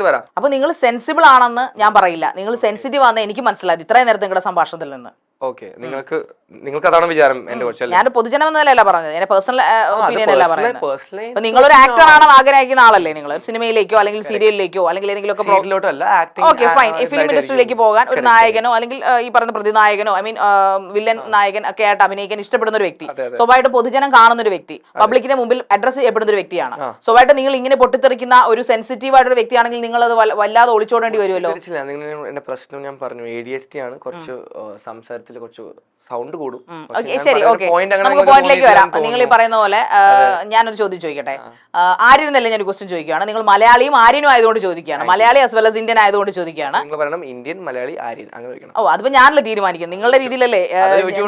വരാം. അപ്പൊ നിങ്ങൾ സെൻസിബിൾ ആണെന്ന് ഞാൻ പറയില്ല. നിങ്ങൾ സെൻസിറ്റീവ് ആണെന്ന് എനിക്ക് മനസ്സിലായത് ഇത്രയും നേരത്തെ നിങ്ങളുടെ സംഭാഷണത്തിൽ നിന്ന്. ഓക്കെ. നിങ്ങൾക്ക് നിങ്ങൾക്ക് അതാണ് വിചാരം എന്റെ കുറച്ച് ഞാൻ പൊതുജനം എന്നല്ല പറഞ്ഞത്. എന്റെ പേഴ്സണൽ ഒപ്പീനിയൻ അല്ല പറയുന്നത്. നിങ്ങളൊരു ആക്ടർ ആണെന്ന് ആഗ്രഹിക്കുന്ന ആളല്ലേ നിങ്ങൾ സിനിമയിലേക്കോ അല്ലെങ്കിൽ സീരിയലിലേക്കോ അല്ലെങ്കിൽ ഏതെങ്കിലും ഓക്കെ ഫൈൻ ഫിലിം ഇൻഡസ്ട്രിയിലേക്ക് പോകാൻ ഒരു നായകനോ അല്ലെങ്കിൽ ഈ പറയുന്ന പ്രതിനായകനോ ഐ മീൻ വില്ലൻ നായകൻ ഒക്കെ ആയിട്ട് അഭിനയിക്കാൻ ഇഷ്ടപ്പെടുന്ന ഒരു വ്യക്തി. സ്വാഭാവികമായിട്ട് പൊതുജനം കാണുന്ന ഒരു വ്യക്തി. പബ്ലിക്കിന്റെ മുമ്പിൽ അഡ്രസ് ചെയ്യപ്പെടുന്ന ഒരു വ്യക്തിയാണ്. സ്വാഭാവികമായിട്ട് നിങ്ങൾ ഇങ്ങനെ പൊട്ടിത്തെറിക്കുന്ന ഒരു സെൻസിറ്റീവ് ആയിട്ടൊരു വ്യക്തിയാണെങ്കിൽ നിങ്ങൾ അത് വല്ലാതെ ഒളിച്ചോടേണ്ടി വരുമല്ലോ. പ്രശ്നം ഞാൻ പറഞ്ഞു. എ ഡി എസ് ടി ആണ്. കുറച്ച് സംസാരത്തിൽ കുറച്ച് സൗണ്ട് കൂടും. ശരി ഓക്കെ നമുക്ക് പോയിന്റിലേക്ക് വരാം. നിങ്ങൾ ഈ പറയുന്ന പോലെ ഞാനൊരു ചോദ്യം ചോദിക്കട്ടെ? ആര്യനെന്നല്ല ഞാൻ ക്വസ്റ്റ്യൻ ചോദിക്കുകയാണ് നിങ്ങൾ മലയാളിയും ആര്യനും ആയതുകൊണ്ട് ചോദിക്കുകയാണ്. Malayali as well as Indian ആയതുകൊണ്ട് ചോദിക്കുകയാണ്. നിങ്ങൾ പറയണം ഇന്ത്യൻ മലയാളി ആര്യൻ അങ്ങനെ വെക്കണം ഓ അതിപ്പോ ഞാനല്ലേ തീരുമാനിക്കും നിങ്ങളുടെ രീതിയിലല്ലേ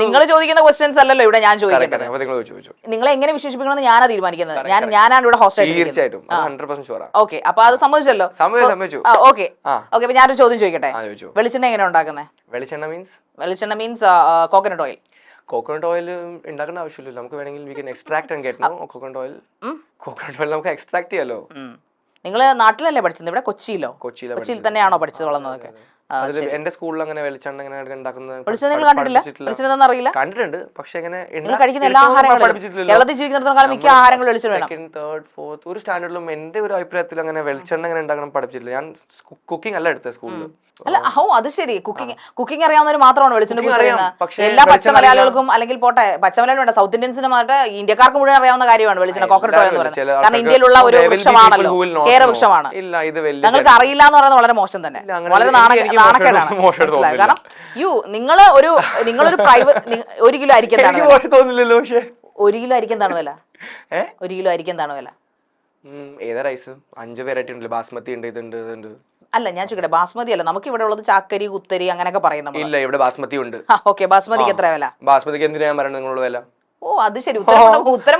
നിങ്ങൾ ചോദിക്കുന്ന ക്വസ്റ്റ്യൻസ് അല്ലല്ലോ ഇവിടെ ഞാൻ ചോദിക്കേണ്ടത്. അപ്പൊ നിങ്ങൾ എങ്ങനെ വിശേഷിപ്പിക്കണം എന്ന് എങ്ങനെ വിശേഷിപ്പിക്കണമെന്ന് ഞാനാ തീരുമാനിക്കുന്നത്. ഞാൻ ഞാനാണ് ഇവിടെ ഹോസ്റ്റ് ആയിട്ട് തീർച്ചയായിട്ടും. ഹൺഡ്രഡ് പെർസെന്റ് ഷുവറാ ഓക്കെ അപ്പൊ അത് സമ്മതിച്ചല്ലോ? ഓക്കെ ഓക്കെ അപ്പൊ ഞാനൊരു ചോദ്യം ചോദിക്കട്ടെ? വെളിച്ചെണ്ണ എങ്ങനെ ഉണ്ടാക്കുന്നത് വെളിച്ചെണ്ണ മീൻസ് വെളിച്ചെണ്ണ means coconut oil coconut oil ഉണ്ടാക്കേണ്ട ആവശ്യമില്ല നമുക്ക് വേണമെങ്കിൽ we can extract and get no coconut oil coconut oil നമുക്ക് എക്സ്ട്രാക്ട് ചെയ്യാലോ? നിങ്ങൾ നാട്ടിലല്ലേ പഠിച്ചത്? ഇവിടെ കൊച്ചിയിലോ? കൊച്ചിയിലോ കൊച്ചിയിൽ തന്നെയാണോ പഠിച്ചത് വളർന്നതൊക്കെ എന്റെ സ്കൂളിൽ അങ്ങനെ വെളിച്ചെണ്ണ അങ്ങനെ അറിയില്ല? കണ്ടിട്ടുണ്ട്. പക്ഷെ ഇങ്ങനെ നിങ്ങൾ കഴിക്കുന്ന എല്ലാ ആഹാരങ്ങളും കേരളത്തിൽ ജീവിക്കുന്നിടത്തോളം മിക്ക ആഹാരങ്ങളും വെളിച്ചെണ്ണ സെക്കൻഡ് തേർഡ് ഫോർത്ത് ഒരു സ്റ്റാൻഡേർഡിലും എന്റെ ഒരു അഭിപ്രായത്തിൽ അങ്ങനെ വെളിച്ചെണ്ണ അങ്ങനെ ഉണ്ടാക്കണം പഠിപ്പിച്ചിട്ടില്ല. ഞാൻ കുക്കിംഗ് അല്ല എടുത്തത് സ്കൂളിൽ അല്ല അഹോ അത് ശരി. കുക്കിംഗ് കുക്കിംഗ് അറിയാവുന്നവർ മാത്രമാണ് വെളിച്ചെണ്ണ എല്ലാ പച്ച മലയാളികൾക്കും അല്ലെങ്കിൽ പോട്ടെ പച്ച മലയാളം വേണ്ട സൗത്ത് ഇന്ത്യൻസിന് മാറ്റ ഇന്ത്യക്കാർക്ക് മുഴുവൻ അറിയാവുന്ന കാര്യമാണ് വെളിച്ചെണ്ണ. കോക്കനട്ട് ഓയിൽ എന്ന് പറയുന്നത്. കാരണം ഇന്ത്യയിലുള്ള ഒരു വൃക്ഷമാണല്ലോ. കേര വൃക്ഷമാണ്. ഞങ്ങൾക്ക് അറിയില്ല എന്ന് പറയുന്നത് വളരെ മോശം തന്നെ. വളരെ നാണക്കേടാണ്. കാരണം യു നിങ്ങൾ ഒരു നിങ്ങളൊരു പ്രൈവറ്റ് ഒരു കിലോ അരിക്ക് എന്താണ് എനിക്ക് വില? മോശം തോന്നില്ലല്ലോ പക്ഷേ. ഒരു കിലോ അരിക്ക് താണു വില? ഒരു കിലോ അരിക്ക് താണു വില? ഏതാ റൈസ് അഞ്ച് വെറൈറ്റി ഉണ്ട് ബാസ്മതി ഉണ്ട് ഇതുണ്ട് ഇതുണ്ട്. അല്ല ഞാൻ ചോദിക്കട്ടെ ബാസ്മതി അല്ല നമുക്ക് ഇവിടെ ഉള്ളത് ചാക്കരി കുത്തരി അങ്ങനെയൊക്കെ പറയുന്നു നമ്മൾ ഇല്ല ഇവിടെ ബാസ്മതി ഉണ്ട്. ഓക്കെ ബാസ്മതിക്ക് എത്ര വില? ബാസ്മതിക്ക് എന്തിനാ ഞാൻ പറയുന്നത് നിങ്ങളുടെ വില? ഓ അത് ശരി. ഉത്തരം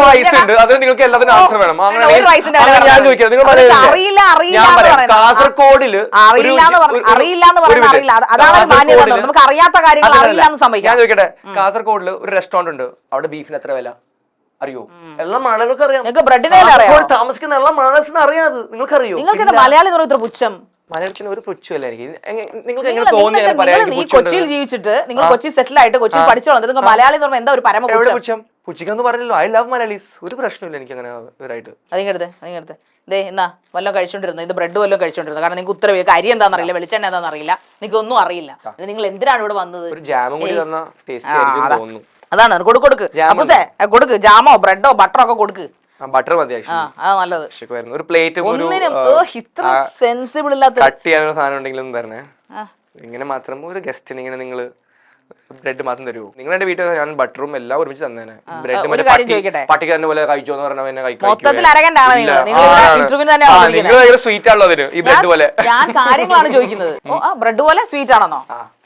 റൈസ് ഉണ്ട്. അത് നിങ്ങൾക്ക് എല്ലാത്തിനും ആൻസർ വേണം. അറിയില്ല, അറിയില്ല പറയുന്നത്. കാസർഗോഡിൽ അറിയില്ല അറിയില്ല എന്ന് പറയുന്നത് അറിയില്ല. അതാണ് മാന്യത പറയുന്നത്. നമുക്ക് അറിയാത്ത കാര്യങ്ങൾ അറിയില്ല എന്ന് ഞാൻ ചോദിക്കട്ടെ. കാസർഗോഡിൽ ഒരു റെസ്റ്റോറന്റ് ഉണ്ട്. അവിടെ ബീഫിന് എത്ര വില? അറിയോ? എല്ലാ മഴകൾക്ക് അറിയാം. നിങ്ങൾക്ക് കാസർഗോഡ് താമസിക്കുന്ന എല്ലാ നിങ്ങൾക്ക് അറിയോ? നിങ്ങൾക്ക് എന്താ മലയാളി എന്ന് ഇത്ര പുച്ഛം? മലയാളത്തിന് ഒരു പുച്ഛമല്ലായിരിക്കും നിങ്ങൾക്ക് നിങ്ങൾ എങ്ങനെ തോന്നി അങ്ങനെ പറയാൻ നിങ്ങൾ ഈ കൊച്ചിയിൽ ജീവിച്ചിട്ട് നിങ്ങൾ കൊച്ചി സെറ്റിൽ ആയിട്ട് കൊച്ചിയിൽ പഠിച്ചു വളർന്നിട്ട് മലയാളി എന്ന് പറയുമ്പോൾ എന്താ ഒരു പരമ പുച്ഛം? പുച്ഛം? പുച്ഛിക്കൊന്നും പറഞ്ഞല്ലോ ഐ ലവ് മലയാളീസ് ഒരു പ്രശ്നമില്ല എനിക്ക് അങ്ങനെ ഇവരായിട്ട്. അതിങ്ങടുത്ത് അതിങ്ങടുത്ത് ദേ എന്നാ വല്ലതും കഴിച്ചോണ്ടിരുന്നു? ഇത് ബ്രെഡ് വല്ലതും കഴിച്ചോണ്ടിരുന്നു? കാരണം നിങ്ങൾക്ക് ഉത്തരവ് അരി എന്താണെന്ന് അറിയില്ല. വെളിച്ചെണ്ണ എന്താണെന്ന് അറിയില്ല. നിങ്ങൾക്ക് ഒന്നും അറിയില്ല നിങ്ങൾ എന്തിനാണ് ഇവിടെ വന്നത്? ഒരു ജാമും കൂടി തന്ന ടേസ്റ്റി തോന്നുന്നു. അതാണ് കൊടുക്ക്. കൊടുക്ക് അപ്പുസേ കൊടുക്ക്. ജാമോ ബ്രെഡോ ബട്ടറോ ഒക്കെ കൊടുക്ക് ബട്ടർ മതി നല്ലത്. ഒരു പ്ലേറ്റ് ഇത്ര സെൻസിബിൾ ഇല്ലാത്ത കട്ട് ചെയ്യാനുള്ള സാധനം ഉണ്ടെങ്കിലും തരണേ. ഇങ്ങനെ മാത്രം ഒരു ഗസ്റ്റിന് ഇങ്ങനെ നിങ്ങൾ ബ്രെഡ് മാത്രം നിങ്ങൾ എന്റെ വീട്ടിൽ ഞാൻ ബട്ടറും എല്ലാം ഒരുമിച്ച് തന്നേനെ. ബ്രെഡ് ഒരു കാര്യം ചോദിക്കട്ടെ? പട്ടിക്ക് തന്നെ പോലെ കഴിച്ചോ എന്ന് പറഞ്ഞാൽ സ്വീറ്റ് ആണല്ലോ അതിന് ഈ ബ്രെഡ് പോലെ. ഞാൻ കാര്യങ്ങളാണ് ചോദിക്കുന്നത്. ബ്രെഡ് പോലെ സ്വീറ്റ് ആണെന്നോ.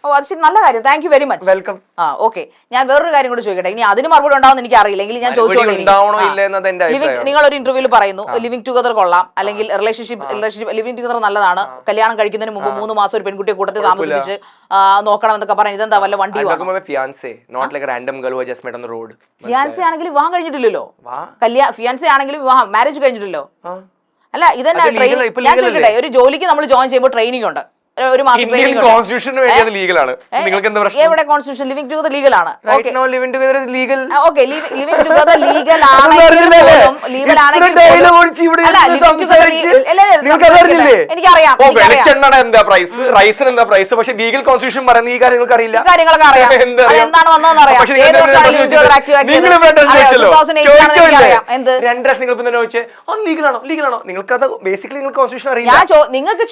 ഓ അത് ശരി. നല്ല കാര്യം. Thank you very much welcome ആ ഓക്കെ ഞാൻ വേറൊരു കാര്യം കൂടി ചോദിക്കട്ടെ. ഇനി അതിന് മറുപടി ഉണ്ടാവും എനിക്ക് അറിയില്ല എങ്കിൽ ഞാൻ ചോദിച്ചോളൂ നിങ്ങൾ ഒരു ഇന്റർവ്യൂവിൽ പറയുന്നു. ലിവിംഗ് ടുഗദർ കൊള്ളാം. അല്ലെങ്കിൽ റിലേഷൻഷിപ്പ് റിലേഷൻഷിപ്പ് ലിവിംഗ് ടുഗദർ നല്ലതാണ്. കല്യാണം കഴിക്കുന്നതിന് മുമ്പ് മൂന്ന് മാസം ഒരു പെൺകുട്ടിയെ കൂട്ടത്തിൽ താമസിപ്പിച്ച് നോക്കണം എന്നൊക്കെ പറഞ്ഞു. ഇതെന്താ വല്ല വണ്ടി ഫിയാൻസേ ആണെങ്കിൽ വിവാഹം കഴിഞ്ഞിട്ടില്ലല്ലോ? വാ. കല്യാണം ഫിയാൻസി ആണെങ്കിലും വിവാഹം. മാരേജ് കഴിഞ്ഞിട്ടില്ലല്ലോ? അല്ല ഇതന്നെ ട്രെയിനിങ് ഞാൻ ചോദിക്കട്ടെ. ഒരു ജോലിക്ക് നമ്മൾ ജോയിൻ ചെയ്യുമ്പോൾ ട്രെയിനിങ് ഉണ്ട്. ഒരു- മാസം ഇന്ത്യൻ ട്രെയിനിങ് ഉണ്ട് കോൺസ്റ്റിറ്റ്യൂഷന് വേണ്ടി അത് ലീഗലാണ് നിങ്ങൾക്ക് എന്താ പ്രശ്നം? എവിടെ കോൺസ്റ്റിറ്റ്യൂഷൻ ലിവിംഗ് ടുഗദർ ലീഗൽ ആണ്. Right no living together legal okay living together legal ആണെങ്കിൽ പോലും ആണെങ്കിൽ. എനിക്കറിയാം എനിക്കറിയാം എന്താ പ്രൈസ് റൈസിന് എന്താ പ്രൈസ് പക്ഷെ ലീഗൽ കോൺസ്റ്റിറ്റ്യൂഷൻ പറയുന്ന ഈ കാര്യങ്ങൾക്ക് അറിയില്ല. കാര്യങ്ങളൊക്കെ അറിയാം. എന്താ അറിയാം? വന്നതെന്ന് അറിയാം. പക്ഷേ ഏത് ഇതിന്റെ വർഷമാണ് പ്രശ്നം living together active ആക്കിയത്? നിങ്ങൾ ഇവിടെ അറിയാം, ചോദിച്ചല്ലോ. 2008 ആണെന്ന് ചോദിച്ചോല്ലേ? എനിക്കറിയാം. എന്ത്? രണ്ട് പ്രാവശ്യം നിങ്ങൾ ഇപ്പൊ ചോദിച്ചേ ലീഗലാണോ ലീഗലാണോ നിങ്ങൾക്ക് അത് ബേസിക്കലി നിങ്ങൾക്ക് കോൺസ്റ്റിറ്റ്യൂഷൻ അറിയില്ല. നിങ്ങൾക്ക്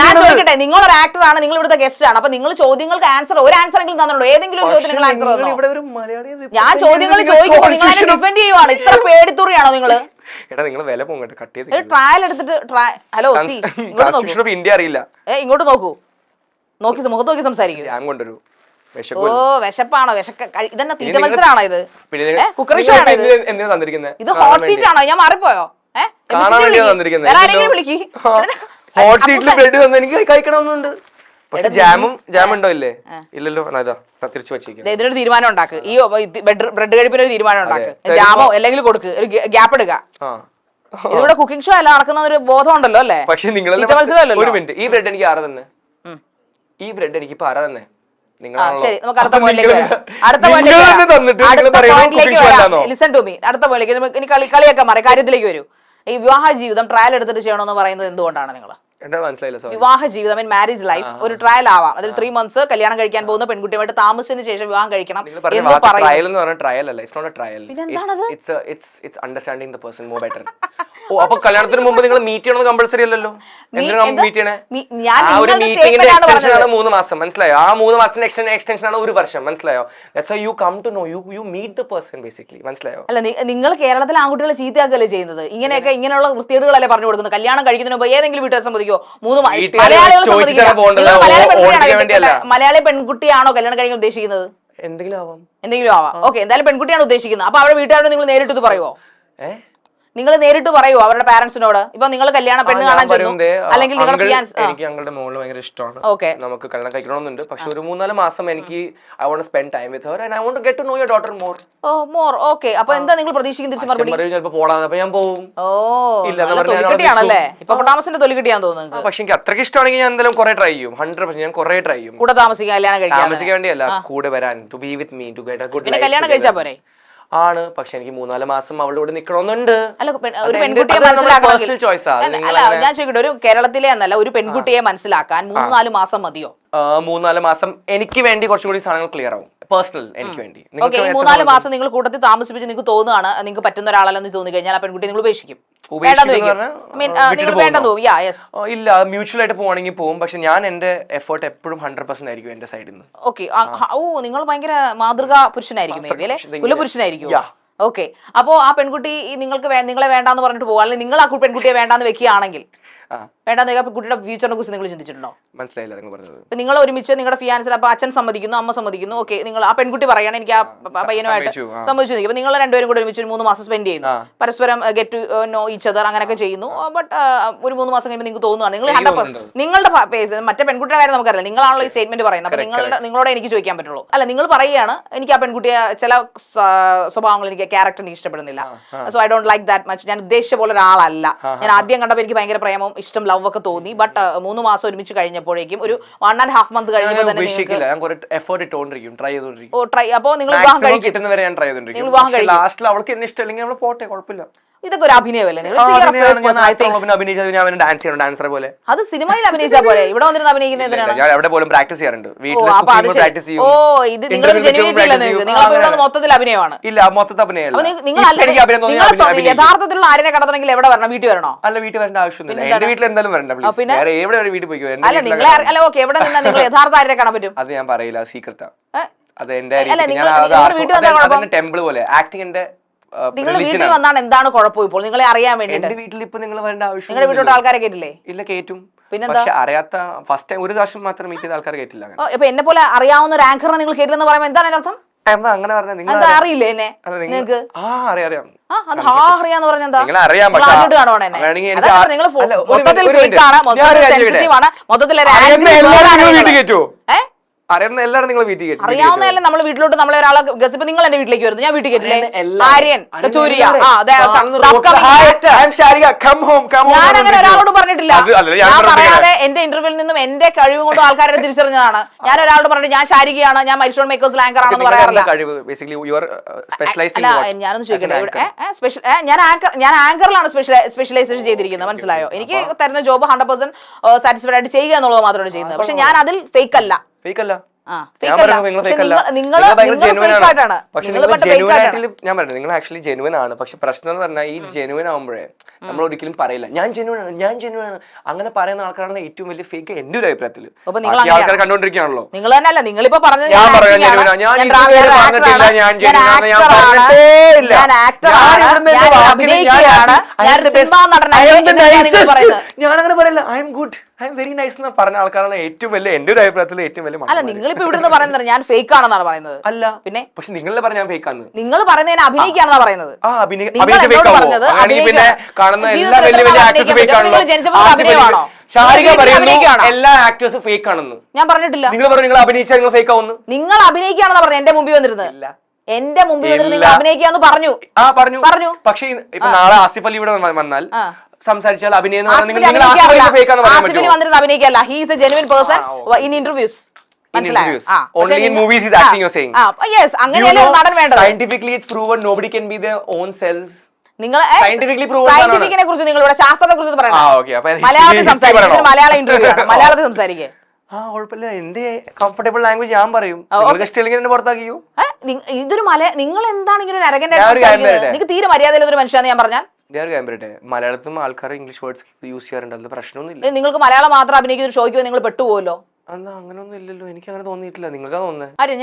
ഞാൻ ചോദിക്കട്ടെ, നിങ്ങൾ ഒരു. ആക്ടർ ആണ് നിങ്ങൾ ഇവിടുത്തെ ഗസ്റ്റ് ആണ്. അപ്പൊ നിങ്ങൾ ചോദ്യങ്ങൾക്ക് ആൻസർ ഒരു ആൻസർ എങ്കിലും തന്നിട്ടുണ്ടോ? ഏതെങ്കിലും ഒരു ചോദ്യത്തിന് ആൻസർ തന്നോ? ഞാൻ ചോദ്യങ്ങൾ ചോദിക്കുമ്പോൾ നിങ്ങൾ അതിനെ ഡിഫെൻഡ് ചെയ്യുവാണ്. ഇത്ര പേടിത്തുറിയാണോ നിങ്ങൾ എടാ നിങ്ങൾ വില പോകട്ടെ കട്ട് ചെയ്ത് ട്രയൽ എടുത്തിട്ട് ഹലോ സി ഇന്ത്യ അറിയില്ല. ഏ ഇങ്ങോട്ട് നോക്കൂ. നോക്കി മുഖത്ത് നോക്കി സംസാരിക്കൂ. ഞാൻ കൊണ്ടുവരൂ. ഓ വിശപ്പാണോ? വിശക്ക ഇതെന്നെ തീറ്റ മത്സരമാണോ ഇത്? കുക്കറി ഷോ ആണോ ഇത്? ഇത് ഹോട്ട് സീറ്റ് ആണോ? ഞാൻ മാറിപ്പോയോ? ഏഹ് വിളിക്ക്. ഹോട്ട് സീറ്റിൽ ബ്രെഡ് തന്നെ എനിക്ക് കഴിക്കണമെന്നുണ്ട്. പക്ഷെ ജാമും ജാം ഉണ്ടോ ഇല്ലേ? ഇല്ലല്ലോ. തിരിച്ചു വെച്ചേക്കാം. ഇതിനൊരു തീരുമാനം ഉണ്ടാക്ക്. ഈ ബ്രെഡ് കഴിപ്പിന് ഒരു തീരുമാനം ഉണ്ടാക്ക്. ജാമോ അല്ലെങ്കിൽ കൊടുക്ക്. ഒരു ഗ്യാപ്പ് എടുക്കുക ഇതിവിടെ കുക്കിംഗ് ഷോ അല്ല നടക്കുന്ന ഒരു ബോധം ഉണ്ടല്ലോ അല്ലേ? പക്ഷെ നിങ്ങൾ ഒരു മിനിറ്റ് ഈ ബ്രെഡ് എനിക്ക് ആരാ തന്നെ? ഈ ബ്രെഡ് എനിക്ക് ഇപ്പൊ ആരാ തന്നെ? ആ, ശരി. നമുക്ക് അടുത്ത പോയിന്റിലേക്ക് വരാം. അടുത്ത പോയിന്റിലേക്ക് അടുത്ത പോയിന്റിലേക്ക് ലിസൺ ടു മീ അടുത്ത പോയിന്റിലേക്ക് ഇനി കളി കളിയൊക്കെ മാറി. കാര്യത്തിലേക്ക് വരൂ. ഈ വിവാഹ ജീവിതം ട്രയൽ എടുത്തിട്ട് ചെയ്യണമെന്ന് പറയുന്നത് എന്തുകൊണ്ടാണ് നിങ്ങൾ? വിവാഹ ജീവിതം മീൻ മാരേജ് ലൈഫ് ഒരു ട്രയൽ ആവാം. അതിൽ ത്രീ മന്ത്സ് കല്യാണം കഴിക്കാൻ പോകുന്ന പെൺകുട്ടിയുമായിട്ട് താമസിച്ചതിന് ശേഷം വിവാഹം കഴിക്കണം എന്ന് പറയും ട്രയൽ എന്ന് ബെറ്റർ ഓ അപ്പൊ കല്യാണത്തിന് മുമ്പ് നിങ്ങൾ മീറ്റ് ചെയ്യണമെന്ന് കമ്പൾസറി അല്ലല്ലോ? എന്തിനാണ് എന്ത്? മീറ്റ് ചെയ്യണേ? ആ ഒരു മീറ്റിംഗിന്റെ എക്സ്റ്റൻഷൻ ആണ് മൂന്ന് മാസം മനസ്സിലായോ? ആ മൂന്ന് മാസത്തിന്റെ എക്സ്റ്റൻഷൻ എക്സ്റ്റൻഷൻ ആണ് ഒരു വർഷം മനസ്സിലായോ? That's you come to know you you meet the person basically മനസ്സിലായോ? അല്ല നിങ്ങൾ കേരളത്തിലെ ആൺകുട്ടികളെ ചീത്തയാക്കല്ലേ ചെയ്യുന്നത്? ഇങ്ങനെയൊക്കെ ഇങ്ങനെയുള്ള വൃത്തികേടുകളല്ലേ പറഞ്ഞു കൊടുക്കുന്നത്? കല്യാണം കഴിക്കുന്നതിന് മുമ്പ് ഏതെങ്കിലും വീട്ടുകാർ സമ്മതിക്കോ മൂന്ന് മലയാളികൾ സമ്മതിക്കില്ല. മലയാളി പെൺകുട്ടിയാണോ കല്യാണം കഴിക്കാൻ ഉദ്ദേശിക്കുന്നത്? എന്തെങ്കിലും ആവാം. എന്തെങ്കിലും ആവാം. ഓക്കെ എന്തായാലും പെൺകുട്ടിയാണ് ഉദ്ദേശിക്കുന്നത്. അപ്പൊ അവരുടെ വീട്ടുകാരോട് നിങ്ങൾ നേരിട്ട് ഇത് പറയുമോ ഏഹ് നിങ്ങൾ നേരിട്ട് പറയുമോ അവരുടെ പാരന്റ്സിനോട് ഇപ്പൊ നിങ്ങൾ കല്യാണ പെണ്ണ് കാണാൻ ചെന്നു. അല്ലെങ്കിൽ ഫിയാൻസ് എനിക്ക് ഞങ്ങളുടെ മോൾ ഭയങ്കര ഇഷ്ടമാണ്. ഓക്കെ. നമുക്ക് കല്യാണം കഴിക്കണമെന്നുണ്ട്. പക്ഷെ ഒരു മൂന്നാൽ മാസം എനിക്ക് I want spend time with her and I want get to know your daughter more oh more okay. അപ്പൊ എന്താ നിങ്ങൾ പ്രതീക്ഷിക്കുന്ന തിരിച്ചു മറുപടി? പറയും ചിലപ്പോ പോടാ അപ്പൊ ഞാൻ പോവും. ഓ ഇല്ല, തൊലിക്കെട്ടിയാണല്ലേ? ഇപ്പൊ പൊട്ടാമസിന്റെ തൊലിക്കെട്ടിയാന്ന് തോന്നുന്നു പക്ഷെ എനിക്ക് അത്രയ്ക്ക് ഇഷ്ടമാണെങ്കിൽ ഞാൻ എന്തായാലും കുറെ ട്രൈ ചെയ്യും. ഹൺഡ്രഡ് പെർസെന്റ് ഞാൻ കുറെ ട്രൈ ചെയ്യും. കൂടെ താമസിക്കാൻ കല്യാണം കഴിക്കാൻ താമസിക്കാൻ വേണ്ടിയല്ല കൂടെ വരാൻ to be with me to get a good കല്യാണം കഴിച്ചാ പോരെ? ആണ്. പക്ഷെ എനിക്ക് മൂന്നാൽ മാസം അവളുടെ കൂടെ നിൽക്കണമെന്നുണ്ട് ഞാൻ ചോദിക്കട്ടെ ഒരു കേരളത്തിലെ എന്നല്ല ഒരു പെൺകുട്ടിയെ മനസ്സിലാക്കാൻ മൂന്നാൽ മാസം മതിയോ? മൂന്നാൽ മാസം എനിക്ക് വേണ്ടി കുറച്ചും കൂടി സാധനങ്ങൾ ക്ലിയർ ആവും. പേഴ്സണൽ എനിക്ക് വേണ്ടി. നിങ്ങൾക്ക് മൂന്നാൽ മാസം നിങ്ങൾ കൂട്ടത്തിൽ താമസിപ്പിച്ച് നിങ്ങൾക്ക് തോന്നുകയാണ് നിങ്ങൾക്ക് പറ്റുന്ന ഒരാളല്ലെന്ന് തോന്നി കഴിഞ്ഞാൽ ആ പെൺകുട്ടി നിങ്ങൾ ഉപേക്ഷിക്കും ഇല്ല മ്യൂച്വൽ ആയിട്ട് പോവാണെങ്കിൽ പോകും പക്ഷെ ഞാൻ എന്റെ എഫേർട്ട് എപ്പോഴും ഹൺഡ്രഡ് പെർസെന്റ് ആയിരിക്കും എന്റെ സൈഡിൽ നിന്ന് ഓക്കെ ഓ നിങ്ങൾ ഭയങ്കര മാതൃകാ പുരുഷനായിരിക്കും കുലപുരുഷനായിരിക്കും. ഓക്കെ അപ്പോ ആ പെൺകുട്ടി നിങ്ങൾക്ക് നിങ്ങളെ വേണ്ടാന്ന് പറഞ്ഞിട്ട് പോകും അല്ലെങ്കിൽ നിങ്ങൾ ആ പെൺകുട്ടിയെ വേണ്ടാന്ന് വെക്കുകയാണെങ്കിൽ വെക്കുക കുട്ടിയുടെ ഫ്യൂച്ചറിനെ കുറിച്ച് നിങ്ങൾ ചിന്തിച്ചിട്ടുണ്ടോ? മനസ്സിലായില്ല നിങ്ങൾ പറഞ്ഞത്. നിങ്ങൾ ഒരുമിച്ച് നിങ്ങളുടെ ഫിയാൻസിൽ അപ്പൊ അച്ഛൻ സമ്മതിക്കുന്നു അമ്മ സമ്മതിക്കുന്നു ഓക്കെ നിങ്ങൾ ആ പെൺകുട്ടി പറയാണ് എനിക്ക് ആ പയ്യനുമായിട്ട് സമ്മതിച്ചു, നിൽക്കും. നിങ്ങൾ രണ്ടുപേരും കൂടെ ഒരുമിച്ച് ഒരു മൂന്ന് മാസം സ്പെൻഡ് ചെയ്യുന്നു. പരസ്പരം get to know each other അങ്ങനെയൊക്കെ ചെയ്യുന്നു. ബട്ട് ഒരു മൂന്ന് മാസം കഴിയുമ്പോൾ നിങ്ങൾക്ക് തോന്നുകയാണ് നിങ്ങൾ ഹൺഡ്രഡ്. നിങ്ങളുടെ പേസ് മറ്റേ പെൺകുട്ടിയുടെ കാര്യം നമുക്കറിയില്ല. നിങ്ങളാണല്ലോ ഈ സ്റ്റേറ്റ്മെന്റ് പറയുന്നത്. അപ്പൊ നിങ്ങളുടെ നിങ്ങളോട് എനിക്ക് ചോദിക്കാൻ പറ്റുള്ളൂ. അല്ല നിങ്ങൾ പറയുകയാണ് എനിക്ക് ആ പെൺകുട്ടിയെ ചില സ്വ- സ്വഭാവങ്ങൾ എനിക്ക് ക്യാരക്ടർ എനിക്ക് ഇഷ്ടപ്പെടുന്നില്ല. So I don't like that much ഞാൻ ഉദ്ദേശിച്ച പോലെ ഒരാളല്ല. ഞാൻ ആദ്യം കണ്ടപ്പോൾ എനിക്ക് ഭയങ്കര പ്രേമം ഇഷ്ടം ലവ് ഒക്കെ തോന്നി. ബട്ട് മൂന്ന് മാസം ഒരുമിച്ച് കഴിഞ്ഞപ്പോഴേക്കും ഒരു വൺ ആൻഡ് ഹാഫ് മന്ത് കഴിഞ്ഞപ്പോൾ തന്നെ ട്രൈ ചെയ്തോണ്ടിരിക്കും. ഓ ട്രൈ അപ്പോൾ നിങ്ങൾ വിവാഹം കഴിക്കും. ലാസ്റ്റിൽ അവൾക്ക് എന്നെ ഇഷ്ടമല്ലെങ്കിൽ അവൾ പോട്ടെ കുഴപ്പമില്ല. ഇതൊക്കെ ഒരു അഭിനയമല്ലേ ഡാൻസ് ചെയ്യണം ഡാൻസറെ പോലെ. അത് സിനിമയിൽ അഭിനയിച്ച പോലെ ഇവിടെ വന്നിരുന്ന് അഭിനയിക്കുന്നത് എന്തിനാണ്? ഞാൻ പോലും പ്രാക്ടീസ് ചെയ്യാറുണ്ട്. ഓ വീട്ടിൽ പ്രാക്ടീസ് ചെയ്യും. ഓ ഇത് ജെനുവിനിറ്റി നിങ്ങൾക്ക് നിങ്ങൾ ഇവിടെ മൊത്തത്തിൽ അഭിനയമാണ്. ഇല്ല മൊത്തത്തിൽ അഭിനയമല്ല. നിങ്ങൾ യഥാർത്ഥത്തിലുള്ള ആരെ കണ്ടെത്തണമെങ്കിൽ എവിടെ വരണം? വീട്ടിൽ വരണോ? അല്ല വീട്ടിൽ വരേണ്ട ആവശ്യമൊന്നുമില്ല? എന്റെ വീട്ടിൽ എന്തായാലും വരണ്ട. പിന്നെ? എവിടെ വീട്ടിൽ പോയി അല്ല നിങ്ങൾ അല്ല ഓക്കെ എവിടെ നിന്നാ നിങ്ങൾ യഥാർത്ഥ ആരെ കാണാൻ പറ്റും? അത് ഞാൻ പറയില്ല സീക്രട്ടാ? അത് എന്റെ ടെമ്പിൾ പോലെ. ആക്ടിങ് എന്റെ നിങ്ങൾ വീട്ടിൽ വന്നാൽ എന്താണ് കുഴപ്പം ഇപ്പോൾ? നിങ്ങളെ അറിയാൻ വേണ്ടിയിട്ട്. എന്റെ വീട്ടിൽ ഇപ്പൊ നിങ്ങൾ വരേണ്ട ആവശ്യം നിങ്ങളുടെ വീട്ടിലോട്ട് ആൾക്കാരെ കേട്ടില്ലേ ഇല്ല കേറ്റും. പിന്നെന്താ? അറിയാത്ത ഫസ്റ്റ് ടൈം ഒരു പ്രാവശ്യം മാത്രം മീറ്റ് ചെയ്ത ആൾക്കാർ കേട്ടില്ല ഇപ്പൊ എന്നെ പോലെ അറിയാവുന്ന ഒരു ആങ്കറിനെ നിങ്ങൾ കേട്ടില്ലെന്ന് പറയുമ്പോൾ എന്താണ് അതിന്റെ അർത്ഥം? അങ്ങനെ നിങ്ങൾ അറിയില്ലേ എന്നെ? നിങ്ങൾക്ക്? ആ അറിയാം അറിയാം. മൊത്തത്തിൽ ഫേക്ക് ആണ് മൊത്തത്തിൽ സെൻസിറ്റീവ് ആണ് മൊത്തത്തിൽ അറിയുന്ന എല്ലാവരും നിങ്ങൾ. വീട്ടിൽ കയറ്റും അറിയാവുന്നതല്ല നമ്മൾ വീട്ടിലോട്ട് നമ്മളെ ഒരാളെ ഗസ് ഇപ്പൊ നിങ്ങൾ എന്റെ വീട്ടിലേക്ക് വരുന്നു. ഞാൻ വീട്ടിൽ കേട്ടില്ലേ ആര്യൻ കച്ചൂരിയ. ഞാൻ അങ്ങനെ ഒരാളോട് പറഞ്ഞിട്ടില്ല. ഞാൻ പറയാതെ എന്റെ ഇന്റർവ്യൂവിൽ നിന്നും എന്റെ കഴിവ് കൊണ്ട് ആൾക്കാരെ തിരിച്ചറിഞ്ഞതാണ്. ഞാൻ ഒരാളോട് പറഞ്ഞിട്ട് ഞാൻ ശാരികയാണ് ഞാൻ മൈൽസ്റ്റോൺ മേക്കേഴ്സ് ആങ്കർ ആണെന്ന് പറയാറില്ല. അല്ല ഞാനൊന്ന് ചോദിക്കട്ടെ? സ്പെഷ്യൽ ഞാൻ ആങ്കർ ഞാൻ ആങ്കറിലാണ് സ്പെഷ്യലൈസേഷൻ ചെയ്തിരിക്കുന്നത് മനസ്സിലായോ? എനിക്ക് തരുന്ന ജോബ് ഹൺഡ്രഡ് പെർസെന്റ് സാറ്റിസ്ഫൈഡ് ആയിട്ട് ചെയ്യുക എന്നുള്ളത് മാത്രമാണ് ചെയ്യുന്നത്. പക്ഷെ ഞാൻ അതിൽ ഫേക്ക് അല്ല. ഫേക്ക് അല്ല ഞാൻ ഫേക്ക് പറയുന്നത് നിങ്ങൾ പക്ഷെ അല്ല. നിങ്ങൾ ഭയങ്കര പക്ഷെ നിങ്ങൾ ജെനുവൻ ഫേക്ക് ആയിട്ട് ഞാൻ പറഞ്ഞു നിങ്ങൾ ആക്ച്വലി ജെനുവൻ ആണ്. പക്ഷെ പ്രശ്നം എന്ന് പറഞ്ഞാൽ ഈ ജെനുവൻ ആകുമ്പോഴേ നമ്മൾ ഒരിക്കലും പറയില്ല. ഞാൻ ജെനുവൻ ആണ് ഞാൻ ജെനുവൻ ആണ്. അങ്ങനെ പറയുന്ന ആൾക്കാരാണ് ഏറ്റവും വലിയ ഫേക്ക് എന്റെ ഒരു അഭിപ്രായത്തിൽ ആൾക്കാർ? കണ്ടോണ്ടിരിക്കുകയാണല്ലോ. നിങ്ങൾ തന്നെ അല്ല നിങ്ങളിപ്പോ പറഞ്ഞത് ഞാൻ പറയാം ഞാൻ പറഞ്ഞിട്ടില്ല, ഞാൻ പറഞ്ഞിട്ടേ ഇല്ല. ആണ്, ഞാൻ. പറയുന്നത്. ഞാൻ അങ്ങനെ പറയില്ല. I'm good I'm very nice എന്ന് പറഞ്ഞ ആൾക്കാരാണ് ഏറ്റവും വലിയ എന്റെ ഒരു അഭിപ്രായത്തിൽ ഏറ്റവും വലിയ അല്ല നിങ്ങൾ ഇപ്പൊ ഇവിടുന്ന് പറയുന്നത് ഞാൻ ഫേക്ക് ആണെന്നാണ് പറയുന്നത്. അല്ല പിന്നെ? പക്ഷെ നിങ്ങളെ പറഞ്ഞ ഞാൻ ആണ് നിങ്ങൾ പറയുന്നത് അഭിനയിക്കുകയാണെന്നാ പറയുന്നത്. ആ അഭിനയ നിങ്ങൾ അഭിനയിച്ച എന്നോട് fake ആവോ? പറഞ്ഞത് അങ്ങനെയാണെങ്കിൽ പിന്നെ കാണുന്ന എല്ലാ വലിയ വലിയ ആക്ടേഴ്സ് ഫേക്ക്? ആണല്ലോ. നിങ്ങൾ ഷാരിക പറയുന്നു? എല്ലാ ആക്ടേഴ്സ് ഫേക്ക് ആണെന്ന്. ഞാൻ പറഞ്ഞിട്ടില്ല. നിങ്ങൾ പറഞ്ഞു നിങ്ങൾ അഭിനയിച്ചാൽ നിങ്ങൾ ഫേക്ക് ആവുന്നു നിങ്ങൾ അഭിനയിക്കുകയാണെന്നാ പറഞ്ഞത് എന്റെ മുമ്പിൽ വന്നിരുന്നത്. എന്റെ മുമ്പിൽ വന്നിട്ട് നിങ്ങൾ അഭിനയിക്കാന്ന് പറഞ്ഞു. ആ പറഞ്ഞു. പറഞ്ഞു. പക്ഷേ ഇപ്പൊ നാളെ ആസിഫ് അലി ഇവിടെ വന്നാൽ. സംസാരിച്ചാൽ അഭിനയം? വന്നിട്ട് അഭിനയിക്കല്ല he's a genuine person in interviews can be their own selves. നിങ്ങൾ സയന്റിഫിക്കിനെ കുറിച്ച് നിങ്ങൾ ഇവിടെ ശാസ്ത്രത്തെ കുറിച്ച് പറയണം. അപ്പൊ മലയാളത്തിൽ സംസാരിക്കും. ഇന്റർവ്യൂ മലയാളത്തിൽ ആ കുഴപ്പമില്ല. എന്റെ കംഫർട്ടബിൾ ലാംഗ്വേജ് ഞാൻ പറയും. ഇഷ്ടമില്ലെങ്കിൽ പുറത്താക്കിയോ ഇതൊരു മല നിങ്ങൾ എന്താണ് ഇങ്ങനെ ഒരു? പറയട്ടെ? നിങ്ങൾക്ക് തീരെ മര്യാദയിലൊരു മനുഷ്യന്ന് ഞാൻ പറഞ്ഞാൽ? കാര്യം പറയട്ടെ? മലയാളത്തിലും ആൾക്കാർ ഇംഗ്ലീഷ് വേർഡ്സ് യൂസ് ചെയ്യാറുണ്ട്. അതിൽ പ്രശ്നമൊന്നുമില്ല നിങ്ങൾക്ക് മലയാളം മാത്രം അഭിനയിക്കുന്ന ഒരു ഷോയ്ക്ക് നിങ്ങൾ പെട്ടുപോകുമല്ലോ എന്നാ അങ്ങനെയൊന്നും ഇല്ലല്ലോ. എനിക്ക് അങ്ങനെ തോന്നിയിട്ടില്ല. നിങ്ങൾക്കാ തോന്നുന്നത് ആര് ഞാൻ